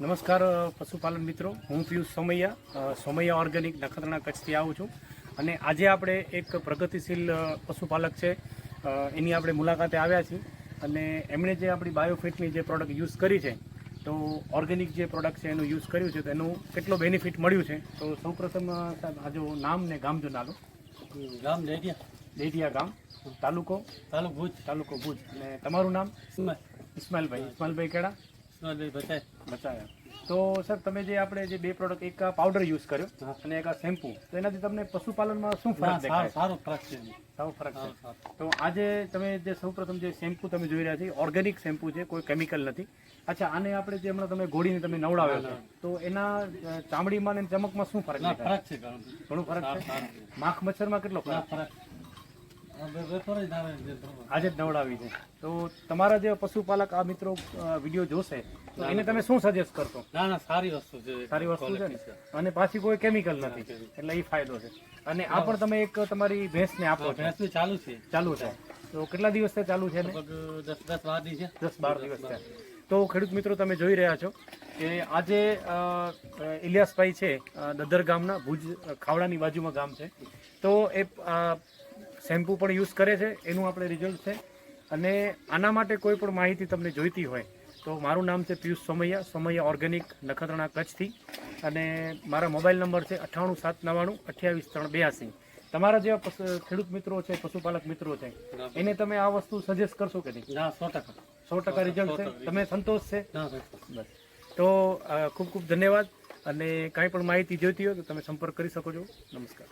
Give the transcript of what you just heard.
નમસ્કાર પશુપાલન મિત્રો. હું પિયુષ સોમૈયા સોમૈયા ઓર્ગેનિક નખત્રાણા કચ્છથી આવું છું. અને આજે આપણે એક પ્રગતિશીલ પશુપાલક છે. એની આપણે મુલાકાતે આવ્યા છીએ. અને એમણે જે આપણી બાયોફિટની જે પ્રોડક્ટ યુઝ કરી છે તો ઓર્ગેનિક જે પ્રોડક્ટ છે એનું યુઝ કર્યું છે તો એનું કેટલો બેનિફિટ મળ્યું છે? તો સૌપ્રથમ સાહેબ આજો નામ ને ગામ જો નાલો ગામ ડેડિયા દેઢિયા ગામ તાલુકો? તાલુકો ભુજ. તાલુકો ભુજ. અને તમારું નામ? ઇસ્માઇલભાઈ. ઇસ્માઇલભાઈ કેડા બચાવ્યા તો સર તમે જે આપણે જે બે પ્રોડક્ટ એક પાવડર યુઝ કર્યો અને એક શેમ્પુ તો એનાથી તમને પશુપાલનમાં શું ફરક સારો દેખાય? સારો ફરક છે. સારો ફરક છે. તો આજે તમે જે સૌપ્રથમ જે શેમ્પુ તમે જોઈ રહ્યા છે ઓર્ગેનિક શેમ્પુ છે કોઈ કેમિકલ નથી. અચ્છા આને આપણે જે હમણાં તમે ગોળીને તમે નવડાવ્યો છે તો એના ચામડીમાં ને ચમકમાં શું ફરક ફરક છે ઘણો. ફરક છે? માખ મચ્છરમાં કેટલો ફરક ફરક આજે જ નવડાવી છે. તો તમારા જે પશુપાલક આ મિત્રો વીડિયો જોશે તો એને તમે શું સજેસ્ટ કરશો? ના ના સારી વસ્તુ છે સારી વસ્તુ છે ને? અને પાછી કોઈ કેમિકલ નથી એટલે એ ફાયદો છે. અને આ પણ તમે એક તમારી ભેંસને આપો ભેંસ ચાલુ છે. ચાલુ છે. તો કેટલા દિવસથી ચાલુ છે દસ દસ બાર દિવસ છે. દસ બાર દિવસ છે. તો ખેડૂત મિત્રો તમે જોઈ રહ્યા છો કે આજે ઇલિયાસભાઈ છે દદર ગામના ભુજ ખાવડાની બાજુમાં ગામ છે. તો એ શેમ્પુ પણ યુઝ કરે છે એનું આપણે રિઝલ્ટ છે. અને આના માટે કોઈ પણ માહિતી તમને જોઈતી હોય તો મારું નામ છે પિયુષ સોમૈયા સોમૈયા ઓર્ગેનિક નખત્રાણા કચ્છથી. અને મારા મોબાઈલ નંબર છે અઠ્ઠાણું સાત નવ્વાણું અઠ્યાવીસ ત્રણ બ્યાસી. તમારા જેવા ખેડૂત મિત્રો છે પશુપાલક મિત્રો છે એને તમે આ વસ્તુ સજેસ્ટ કરશો કે નહીં? સો ટકા. સો ટકા રિઝલ્ટ છે. તમે સંતોષ છે? બસ. તો ખૂબ ખૂબ ધન્યવાદ. અને કાંઈ પણ માહિતી જોઈતી હોય તો તમે સંપર્ક કરી શકો છો. નમસ્કાર.